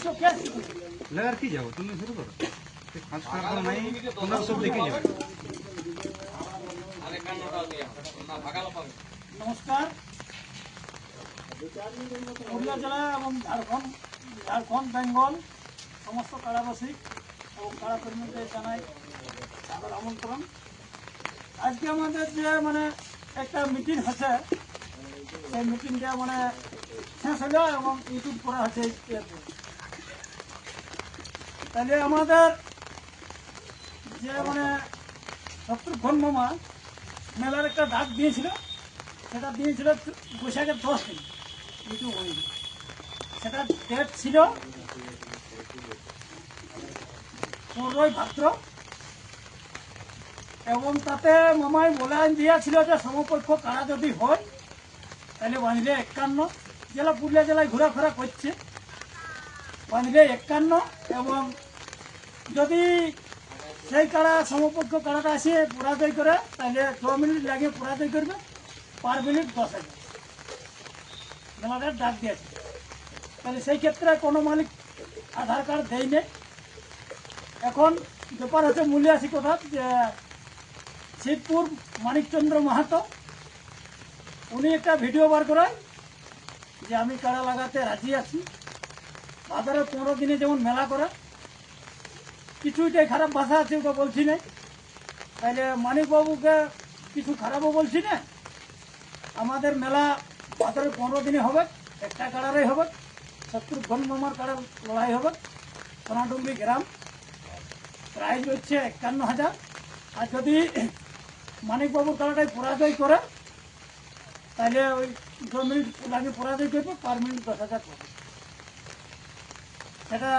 তুমি? কি যাব? তুমি শুরু করো। কাজ নাই তোমরা সব দেখে যাবে নমস্কার। পুরুলিয়া জেলা এবং ঝাড়খণ্ড ঝাড়খণ্ড বেঙ্গল সমস্ত কারাবাসী এবং কারাকর্মীদের জানাই সাদর আমন্ত্রণ। আজকে আমাদের যে মানে একটা মিটিং হচ্ছে সেই মিটিংটা মানে শেষ হলো এবং ইউটিউব করা হচ্ছে। তাহলে আমাদের যে মানে শত্রুঘ্ন মামা মেলার একটা ডাক দিয়েছিল। সেটা দিয়েছিল বৈশাখের দশ দিন। ইউটিউব হয়নি সেটা ডেট ছিল পনেরোই ভাদ্র। এবং তাতে মামাই বলে দিয়েছিল যে সমপক্ষ কারা যদি হয়, তাহলে বাঁধলে একান্ন। জেলা পুরুলিয়া জেলায় ঘোরাফেরা করছে। বাঁধলে একান্ন এবং যদি সেই কাড়া, সমপক্ষ কাড়াটা আসে পোড়াতই করে, তাহলে ছ মিনিট লাগে পোড়াতই করবে পার মিনিট দশ হাজার। ডাক দিয়েছে। তাহলে সেই ক্ষেত্রে কোনো মালিক আধার কার্ড দেয় নেই। এখন ব্যাপার হচ্ছে মূল্যাসী কথা, যে শিবপুর মানিকচন্দ্র মাহাতো, উনি একটা ভিডিও বার করায় যে আমি কাড়া লাগাতে রাজি আছি। ভাদরের পনেরো দিনে যেমন মেলা করে কিছুইটাই খারাপ ভাষা আছে ওটা বলছি না তাইলে মানিকবাবুকে কিছু খারাপও বলছি না? আমাদের মেলা ভাদরের পনেরো দিনে হবে, একটা কাড়ারই হবে শত্রুঘ্ন মামার কাড়ার লড়াই হবে সোনাডুঙ্গি গ্রাম। প্রাইজ হচ্ছে একান্ন হাজার। আর যদি মানিকবাবুর কাড়াটাই পরাজয় করে তাহলে ওই দু মিনিট লাগে পরাজয় করবে, পার মিনিট দশ হাজার করবে। সেটা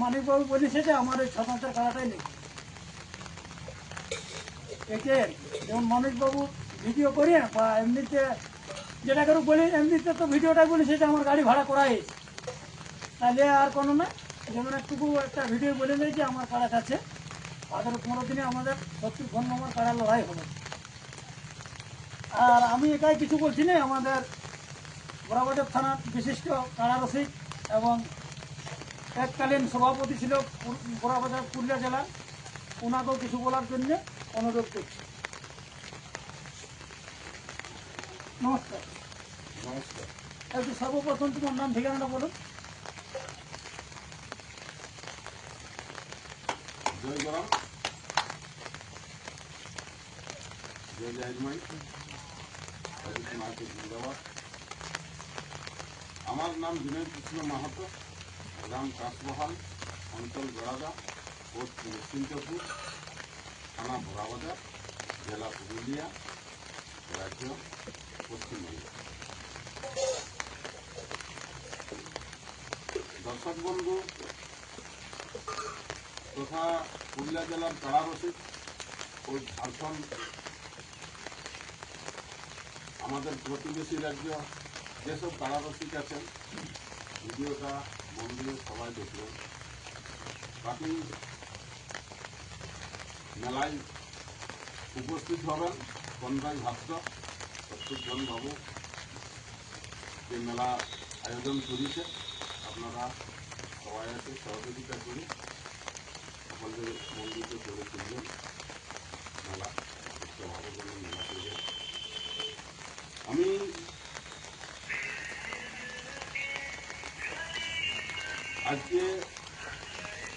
মানিকবাবু বলেছে যে আমার ওই ছমাসের কাড়াটাই নেই। একে যেমন মানিকবাবু ভিডিও করি বা এমনিতে যেটা করে বলি, এমনিতে তো ভিডিওটাই বলেছে যে আমার গাড়ি ভাড়া করাই। তাহলে আর কোনো না, যেমন একটুকু একটা ভিডিও বলে নেই যে আমার কাড়া কাছে আগের পনেরো দিনে আমাদের সত্তর ঘন আমার কাড়া লড়াই হবে। আর আমি একাই কিছু বলছি না, আমাদের বরাবটের থানার বিশিষ্ট কাড়া রসিক এবং এককালীন সভাপতি ছিল বড়াবাজার পুরুলিয়া জেলার ওনাকেও কিছু বলার জন্য অনুরোধ করছি। নমস্কার। নমস্কার। একটু সর্বপ্রথম তোমার নাম ঠিকানাটা বলুন জয় গরম আমার নাম বিনয় কৃষ্ণ মাহাতো। গ্রাম কাশবহাল অঞ্চল গড়াদা পোস্ট নিশ্চিন্তপুর, থানা বড়াবাজার জেলা পুরুলিয়া, রাজ্য পশ্চিমবঙ্গ। দর্শক বন্ধু, তথা পুরুলিয়া জেলার কাড়া রসিক ও ঝাড়খণ্ড আমাদের প্রতিবেশী রাজ্য যেসব কাড়া রসিক আছেন, ভিডিওটা মন সবাই দেখবেন বাকি মেলায় উপস্থিত হবেন পনেরোই ভাদ্র সত্যজন বাবু। যে মেলা আয়োজন করেছে আপনারা সবাই আছে সহযোগিতা করি। সকলকে মন্দির করে তুলবেন। মেলা মেলা আমি আজকে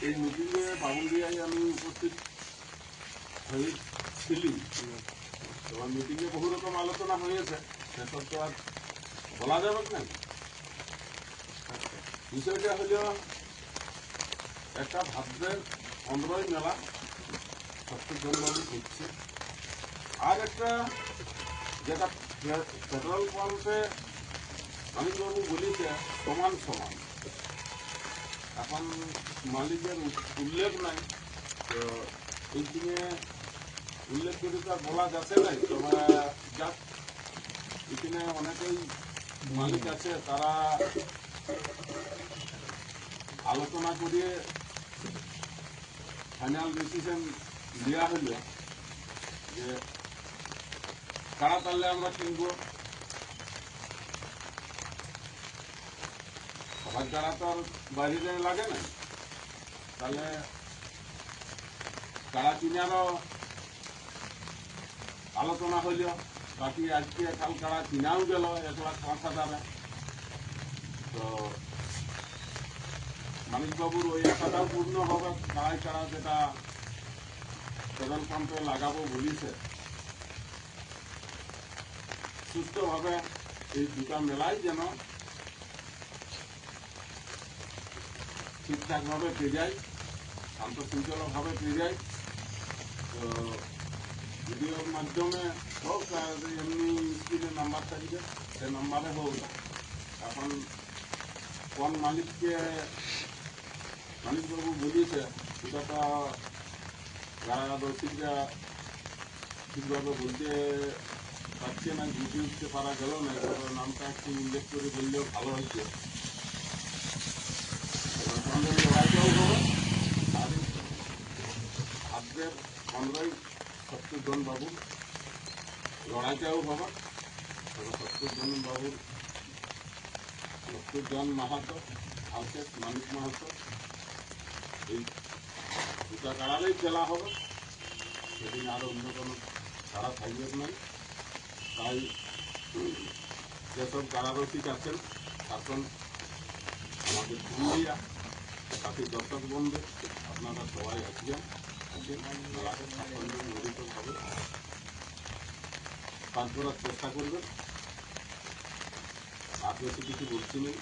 এই মিটিংয়ে বাবুলিয়ায় আমি উপস্থিত হয়েছিলি। এবং মিটিংয়ে বহু রকম আলোচনা হয়েছে, সেসব তো আর বলা যাবে না? বিষয়টা হলো, একটা ভাদ্রের পনেরোই মেলা সত্যজনবাবু হচ্ছে। আর একটা যেটা পেট্রোল পাম্পে আমি যখন বলি যে সমান সমান। এখন মালিকের উল্লেখ নাই, তো এই দিনে উল্লেখ করে তো আর বলা যাচ্ছে নাই তবে যাক এখানে অনেকেই মালিক আছে, তারা আলোচনা করিয়ে ফাইনাল ডিসিশন দেওয়া হলো যে কারা তাহলে আমরা কিনবো। সবার দ্বারা তো বাইরে লাগে না। তাহলে কারা চিনারও আলোচনা হইল, বাকি আজকে কাল কারা চিনাও গেল, এক লাখ পাঁচ হাজারে তো মানিকবাবুর ওই আশাটাও পূর্ণ হবে কারাই কারা যেটা পেট্রোল পাম্পে লাগাবো বলিছে। সুস্থভাবে এই দুটা মেলাই যেন ঠিকঠাকভাবে পেয়ে যায়, শান্তশৃঙ্খলভাবে পেয়ে যায়। তো ভিডিওর মাধ্যমে হোক এমনি স্ক্রিনে নাম্বার থাকবে, সে নাম্বারে হোক এখন কোন মালিককে, মালিকবাবু বলিয়েছে সেটা তো যারা রসিকরা ঠিকভাবে বলতে পারছে না, বুঝে উঠতে পারা গেল না নামটা একটু উল্লেখ করে বললেও ভালো হয়েছে আমাদের লড়াইটাও হবে আর ভাদ্রের পনেরোই সত্যজন বাবুর লড়াইটাও হবে সত্যজন বাবুর সত্যজন মাহাতো আলকেশ মানিক মাহাতো এই খেলা হবে সেদিন আর অন্য কোনো কাড়া থাকবে নাই তাই যেসব কারারসিক আছেন এখন আমাদের পুরুলিয়া সাথী দর্শক বন্ধু, আপনারা সবাই আসবেন। কাজ করার চেষ্টা করবেন। আর বেশি কিছু বলছি নেই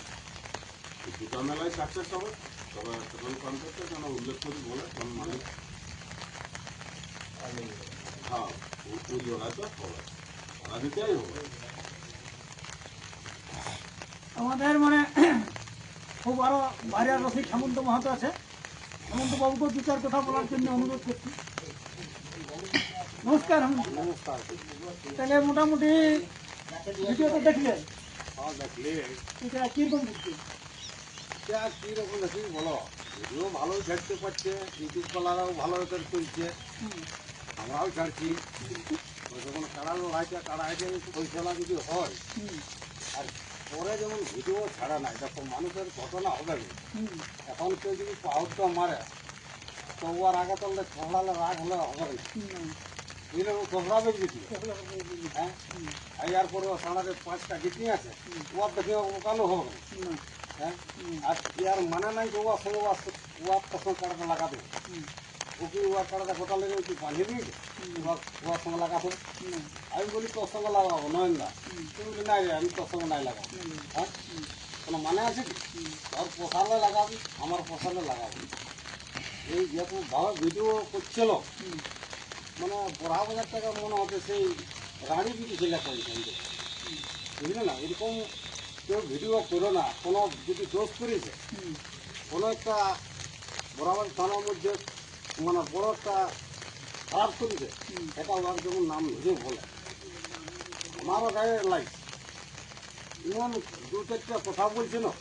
দুটা মেলায় সাকসেস হবে তবে পেট্রোল পাম্পেরটা যেন উল্লেখ করি বলে কোন মালিক। হ্যাঁ লড়াইটা হবে। তারা দিতেই হবে। আমাদের মানে খুব আরও বাইরের রসিক হেমন্ত মাহাতো আছে। হেমন্ত বাবুকে দু চার কথা বলার জন্য অনুরোধ করছি। নমস্কার নমস্কার তাহলে মোটামুটি ভিডিও তো দেখলেন। দেখলে এটা কীরকম দেখছি যা কীরকম দেখি বলো। ভিডিও ভালোই ছাড়তে পারছে ইউটিউব কলারাও ভালো করে চলছে। আমরাও ছাড়ছি। যখন কাড়া লড়াইটা কাড়া আইটে পয়সা যদি হয় আর পরে যেমন ভিডিও ছাড়া নাই দেখো মানুষের ঘটনা হবে। এখন কেউ যদি পাউডটা মারে তো ওর আগে তো ছড়ালে রাগ হলে হবে না। বুঝলে ও ছড়াবে হ্যাঁ? আর পরে ও পাঁচটা গীতি আছে। ওর দেখে ওকানো হবে হ্যাঁ? আর মানে নাই যে ওয়ার সঙ্গে ওয়ার তখন কাটাটা লাগাবে ও কি ওয়ার কাটাটা গোটা লেগে কি বাঁধে দিয়েছে। ওয়ার সঙ্গে লাগাতে আমি বলি তোর সঙ্গে লাগাবো নয় না তুমি বলি নাই আমি তোর সঙ্গে নাই লাগাবো। হ্যাঁ? কোনো মানে আছে কি? তোর পোষালে লাগাবি আমার পোষালে লাগাবি। এই যেহেতু ভালো ভিডিও করছিল মানে পড়া বাজার টাকা মনে হচ্ছে সেই রানী বিটি ছেলে করেছে বুঝলে না? এরকম কেউ ভিডিও করো না কোনো যদি দোষ করেছে কোনো একটা বরাবর থানার মধ্যে মানে বড় একটা খারাপ করেছে এটা ওনার যেমন নাম নিজে বলে। আমারও গায়ে লাগছে এমন দু চারটা কথা বলছে না।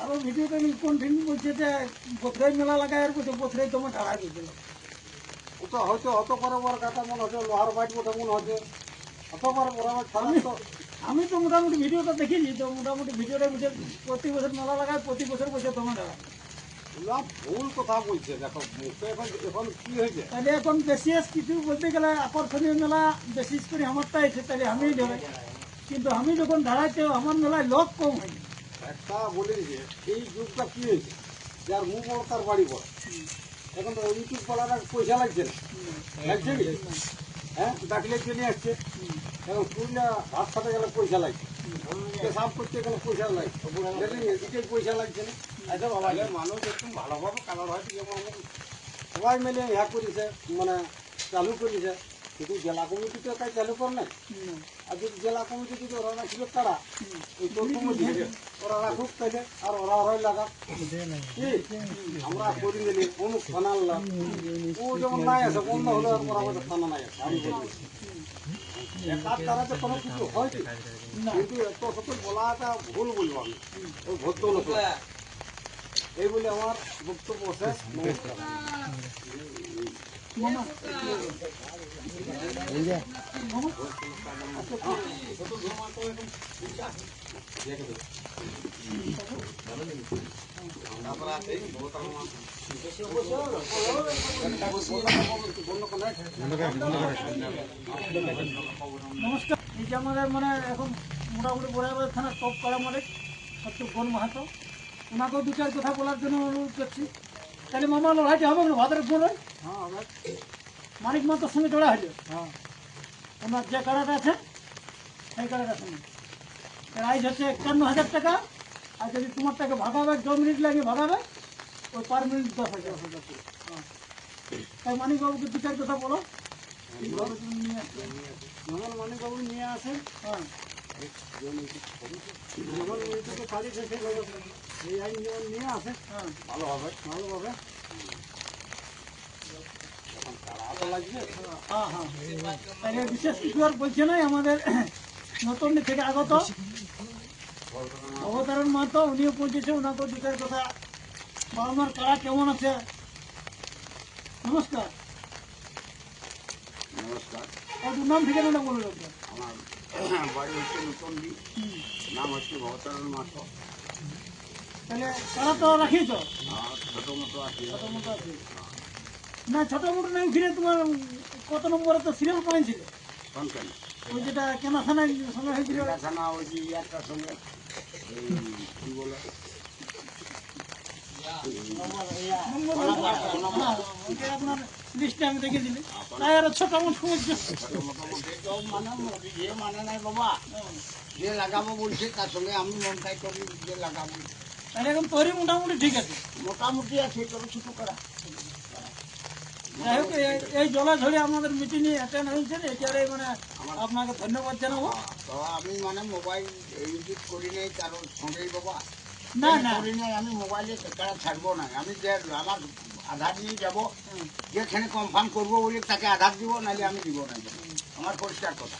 আরও ভিডিওতে কন্টিনিউ বলছে যে বছরাই মেলা লাগায় আর বলছে বছরাই তোমার ঢালাই দিয়েছিল ওটা হয়তো হতে পারে ওর কথা মনে হচ্ছে লোহার বাইট ওটা মনে হচ্ছে। হতে পারে বরাবর থানা তো আমি তো মোটামুটি ভিডিওটা দেখেছি তো মোটামুটি ভিডিওটা বুঝে প্রতি বছর মেলা লাগায় প্রতি বছর বসে তোমার ঢালাই। না ভুল কথা বলছে দেখো মুখে এখন এখন কি হয়েছে? তাহলে এখন বিশেষ কিছু বলতে গেলে আকর্ষণীয় মেলা বিশেষ করে আমারটা তাহলে আমি কিন্তু আমি যখন দাঁড়াইতে আমার মেলায় লোক কম হয়নি একটা বলে যে এই যুগটা কি হয়েছে? যার মুখ বড় তার বাড়ি বড় এখন তো ইউটিউব কলার পয়সা লাগছে না। লাগছে কি? হ্যাঁ ডাকলে চলে আসছে। এখন পুরুলিয়া ভাত খাতে গেলে পয়সা লাগছে। পেশাব করতে গেলে পয়সা লাগছে এদিকে পয়সা লাগছে না। আচ্ছা বাবা মানুষ একটু ভালোভাবে কালার হয় যেমন সবাই মিলে ইহা করেছে মানে চালু করেছে। কিন্তু জেলা কমিটি তো তাই চালু করে নাই আর যদি জেলা কমিটি যদি ওরা রাখবে তারা ওই তোর ওরা রাখুক তাইলে, আর ওরা ওরাই লাগাক। কি? আমরা করি দিলি অমুক থানা আনলাম। ও যেমন নাই আছে, অন্য হলে আর ওরা আমাদের থানা নাই আছে, আমি বলি। কোনো কিছু হয় কিন্তু এত সকল বলাটা ভুল বলব আমি। ওই ভদ্র লোক। এই বলে আমার বক্তব্য শেষ নমস্কার। নমস্কার এই যে আমাদের মানে এখন মোটামুটি বড়াবাদ থানা টপ করা মানে সত্যগণ মাহাতো। ওনাকেও দু চার কথা বলার জন্য অনুরোধ করছি। তাহলে মামা লড়াইটি হবে না? ভাতের আমরা মানিক মাতার সঙ্গে জড়া হইল। ওনার যে কাড়াটা আছে সেই কাড়াটার সঙ্গে। প্রাইস হচ্ছে একান্ন হাজার টাকা। আর যদি তোমার টাকা ভাগাবে দু মিনিট লাগে ভাগাবে ওই পার মিনিট দশ হাজার। হ্যাঁ। তাই মানিক বাবুকে দু চার কথা বলো। তুমি নিয়ে আসেন হ্যাঁ। যখন আইন নিয়ে আসে হ্যাঁ। ভালো হবে ভালো হবে। বিশেষ কিছু আর বলছে না আমাদের নতুন থেকে আগত অবতারণ মাহাতো উনিও পৌঁছেছে ওনাকে দুটার কথা বা আমার কারা কেমন আছে নমস্কার নমস্কার আর তোর নাম ঠিকানাটা বলে রাখবে আমার বাড়ি হচ্ছে নতুন নাম হচ্ছে ভবতারণ মাত্র তাহলে কারা তো রাখিয়েছ আর ছোট মতো আছে ছোট মোটো আছে না ছোট মোটো নেই ফিরে তোমার কত নম্বরে তো সিরিয়াল পয়েন্ট কনকেন ওই যেটা কেনা থানায় সঙ্গে হয়েছিল। দেখানা ওই যে ইয়ারটার সঙ্গে। এই কি বলে? আপনার লিস্টে আমি দেখে দিলি তাই আর ছোট মোট মানে মানে নাই বাবা যে লাগাবো বলছে তার সঙ্গে আমি মনটাই করি যে লাগাবো তাহলে এখন তৈরি মোটামুটি ঠিক আছে। মোটামুটি আছে তবে ছোট করা। যাই হোক এই- এই জলাঝড়ে আমাদের মিটিংয়ে অ্যাটেন্ড হয়েছেন এটারে মানে আপনাকে ধন্যবাদ জানাব। তো আমি মানে মোবাইল ইউজ করি নাই কারোর সঙ্গেই বাবা। না না। করি নাই আমি মোবাইলে টাকা ছাড়বো না। আমি যে আমার আধার নিয়ে যাব যেখানে কনফার্ম করব বলে তাকে আধার দিব নাহলে আমি দিব না। আমার পরিষ্কার কথা।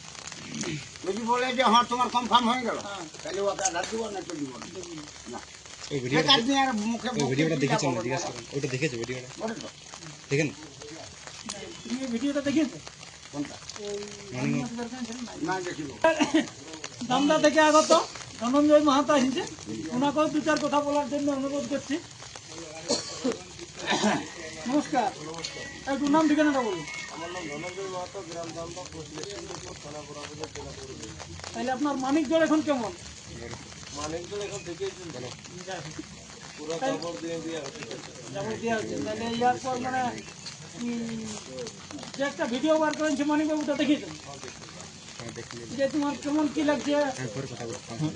যদি বলে যে হ্যাঁ তোমার কনফার্ম হয়ে গেল হ্যাঁ। তাহলে ওকে আধার দিব না তো দিব না। ভিডিওটা দেখেছেন করেন ওইটা দেখেছ ভিডিওটা তো? দেখেন? তুমি ভিডিওটা দেখিয়েছো কোনটা? মানে দামদা থেকে আগত। ধনঞ্জয় মাহাতো আসছে ওনাকেও দু চার কথা বলার জন্য অনুরোধ করছি। নমস্কার। একটু নাম ঠিকানাটা বলুন। তাহলে আপনার মানিক জল এখন কেমন? দেওয়া হচ্ছে। তাহলে ইয়ার পর মানে যে একটা ভিডিও বার করেন সে মানিক বাবুটা দেখিয়েছেন হ্যাঁ দেখুন যে তোমার কেমন কি লাগছে? হ্যাঁ পরে কথা বলব। হ্যাঁ?